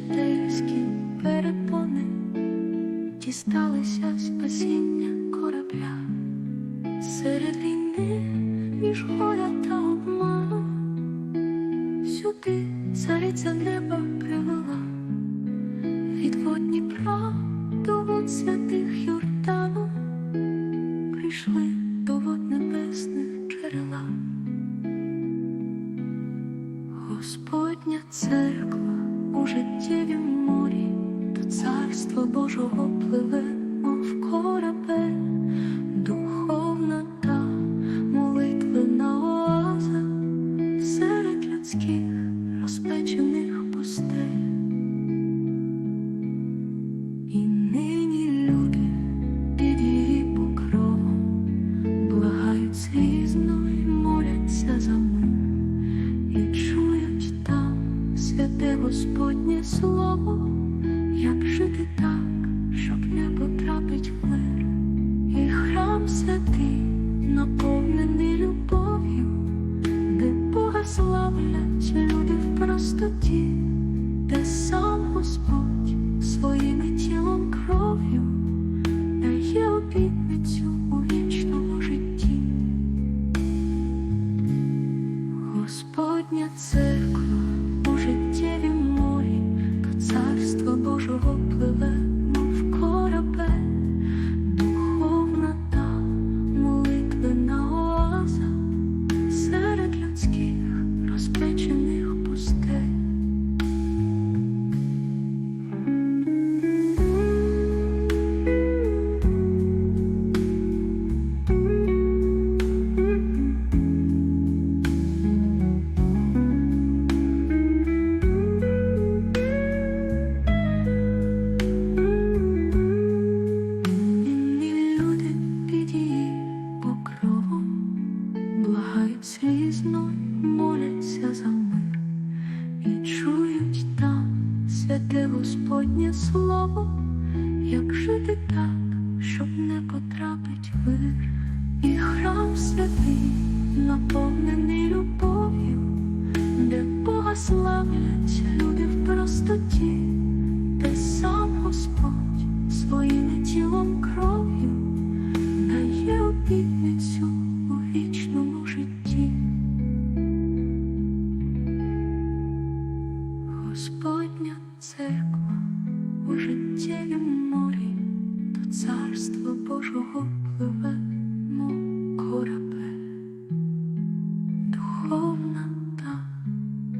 диявольські перепони, дісталися спасіння корабля серед війни між горя та обману. Сюди цариця неба привела від Дніпра до вод святих Йордану прийшли до вод небесних джерела. Господня церква у життєвім морі, до царства Божого пливе, Господнє слово, як жити так, щоб не потрапить в мир, і храм святий наповнений любов'ю, де Бога славлять люди в простоті, де сам Господь своїм тілом кров'ю дає обітницю у вічному житті. Господня церква у слізно моляться за мир. І чують там святе Господнє слово, як жити так, щоб не потрапить вир, і храм святий наповнений любов'ю, де Бога славлять люди в простоті, де сам Господь своїм тілом кров'ю Господня церква у життєвім морі, до царство Божого пливе пливемо корабе, духовна та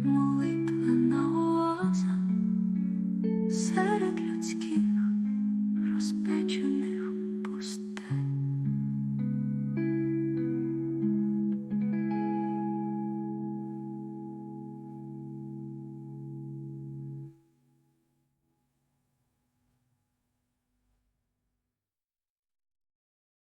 молитвена оаза серед людських.